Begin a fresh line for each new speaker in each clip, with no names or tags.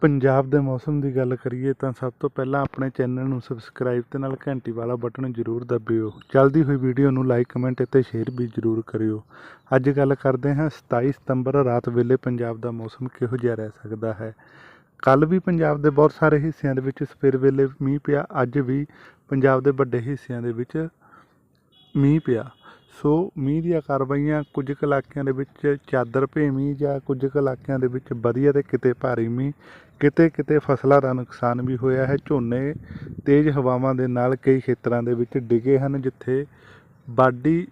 ਪੰਜਾਬ ਦੇ ਮੌਸਮ ਦੀ ਗੱਲ ਕਰੀਏ ਤਾਂ ਸਭ ਤੋਂ ਪਹਿਲਾਂ ਆਪਣੇ ਚੈਨਲ ਨੂੰ ਸਬਸਕ੍ਰਾਈਬ ਤੇ ਨਾਲ ਘੰਟੀ ਵਾਲਾ ਬਟਨ ਜ਼ਰੂਰ ਦਬਿਓ। ਚੱਲਦੀ ਹੋਈ ਵੀਡੀਓ ਨੂੰ ਲਾਈਕ ਕਮੈਂਟ ਅਤੇ ਸ਼ੇਅਰ ਵੀ ਜ਼ਰੂਰ ਕਰਿਓ। ਅੱਜ ਗੱਲ ਕਰਦੇ ਹਾਂ 27 ਸਤੰਬਰ ਰਾਤ ਵੇਲੇ ਪੰਜਾਬ ਦਾ ਮੌਸਮ ਕਿਹੋ ਜਿਹਾ ਰਹਿ ਸਕਦਾ ਹੈ? ਕੱਲ ਵੀ ਪੰਜਾਬ ਦੇ ਬਹੁਤ ਸਾਰੇ ਹਿੱਸਿਆਂ ਦੇ ਵਿੱਚ, ਸਵੇਰ ਵੇਲੇ ਮੀਂਹ ਪਿਆ, ਅੱਜ ਵੀ ਪੰਜਾਬ ਦੇ ਵੱਡੇ ਹਿੱਸਿਆਂ ਦੇ ਵਿੱਚ ਮੀਂਹ ਪਿਆ। ਸੋ ਮੀਂਹ ਦੀਆਂ ਕਾਰਵਾਈਆਂ ਕੁਝ ਕੁ ਇਲਾਕਿਆਂ ਦੇ ਵਿੱਚ ਚਾਦਰ ਭੇਮੀ ਜਾਂ ਕੁਝ ਕੁ ਇਲਾਕਿਆਂ ਦੇ ਵਿੱਚ ਵਧੀਆ ਤੇ ਕਿਤੇ ਭਾਰੀ ਮੀਂਹ, ਕਿਤੇ ਕਿਤੇ ਫਸਲਾਂ ਦਾ ਨੁਕਸਾਨ ਵੀ ਹੋਇਆ ਹੈ। ਝੋਨੇ ਤੇਜ਼ ਹਵਾਵਾਂ ਦੇ ਨਾਲ ਕਈ ਖੇਤਰਾਂ ਦੇ ਵਿੱਚ ਡਿੱਗੇ ਹਨ, ਜਿੱਥੇ ਬਾਡੀ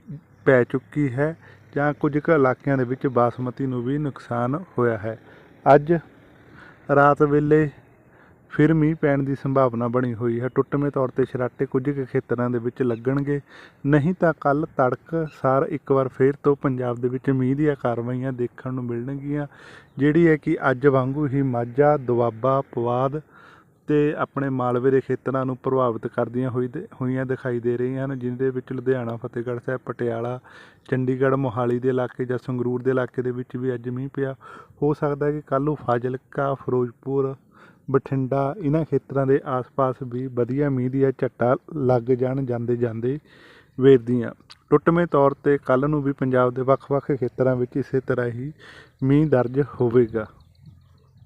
ਪੈ ਚੁੱਕੀ ਹੈ ਜਾਂ ਕੁਝ ਕੁ ਇਲਾਕਿਆਂ ਦੇ ਵਿੱਚ ਬਾਸਮਤੀ ਨੂੰ ਵੀ ਨੁਕਸਾਨ ਹੋਇਆ ਹੈ। ਅੱਜ ਰਾਤ ਵੇਲੇ ਫਿਰ ਮੀਂਹ ਪੈਣ ਦੀ ਸੰਭਾਵਨਾ ਬਣੀ ਹੋਈ ਹੈ। ਟੁੱਟਵੇਂ ਤੌਰ ਤੇ ਛਰਾਟੇ ਕੁਝ ਕੁ ਖੇਤਰਾਂ ਦੇ ਵਿੱਚ ਲੱਗਣਗੇ। ਨਹੀਂ ਤਾਂ ਕੱਲ ਤੜਕ ਸਾਰ ਇੱਕ ਵਾਰ ਫੇਰ ਤੋਂ ਪੰਜਾਬ ਦੇ ਵਿੱਚ ਮੀਂਹ ਦੀਆਂ ਕਾਰਵਾਈਆਂ ਦੇਖਣ ਨੂੰ ਮਿਲਣਗੀਆਂ, ਜਿਹੜੀ ਹੈ ਕਿ ਅੱਜ ਵਾਂਗੂ ਹੀ ਮਾਝਾ, ਦੁਆਬਾ ਪਵਾਦ ਤੇ ਆਪਣੇ ਮਾਲਵੇ ਦੇ ਖੇਤਰਾਂ ਨੂੰ ਪ੍ਰਭਾਵਿਤ ਕਰਦੀਆਂ ਹੋਈ ਦੇ- ਹੋਈਆਂ ਦਿਖਾਈ ਦੇ ਰਹੀਆਂ ਹਨ ਜਿਨ੍ਹਾਂ ਵਿੱਚ ਲੁਧਿਆਣਾ, ਫਤਿਹਗੜ੍ਹ ਸਾਹਿਬ, ਪਟਿਆਲਾ, ਚੰਡੀਗੜ੍ਹ, ਮੋਹਾਲੀ ਦੇ ਇਲਾਕੇ ਜਾਂ ਸੰਗਰੂਰ ਦੇ ਇਲਾਕੇ ਦੇ ਵਿੱਚ ਵੀ ਅੱਜ ਮੀਂਹ ਪਿਆ। ਹੋ ਸਕਦਾ ਹੈ ਕਿ ਕੱਲ੍ਹ ਨੂੰ ਫਾਜ਼ਿਲਕਾ, ਫਿਰੋਜ਼ਪੁਰ ਬਠਿੰਡਾ ਇਹਨਾਂ ਖੇਤਰਾਂ ਦੇ ਆਸ-ਪਾਸ ਵੀ ਵਧੀਆ ਮੀਂਹ ਦੀਆਂ ਝੱਟਾਂ ਲੱਗ ਜਾਣ ਜਾਂਦੇ ਜਾਂਦੇ ਵੇਰਦੀਆਂ ਟੁੱਟਵੇਂ ਤੌਰ ਤੇ ਕੱਲ੍ਹ ਨੂੰ ਵੀ ਪੰਜਾਬ ਦੇ ਵੱਖ-ਵੱਖ ਖੇਤਰਾਂ ਵਿੱਚ ਇਸੇ ਤਰ੍ਹਾਂ ਹੀ ਮੀਂਹ ਦਰਜ ਹੋਵੇਗਾ।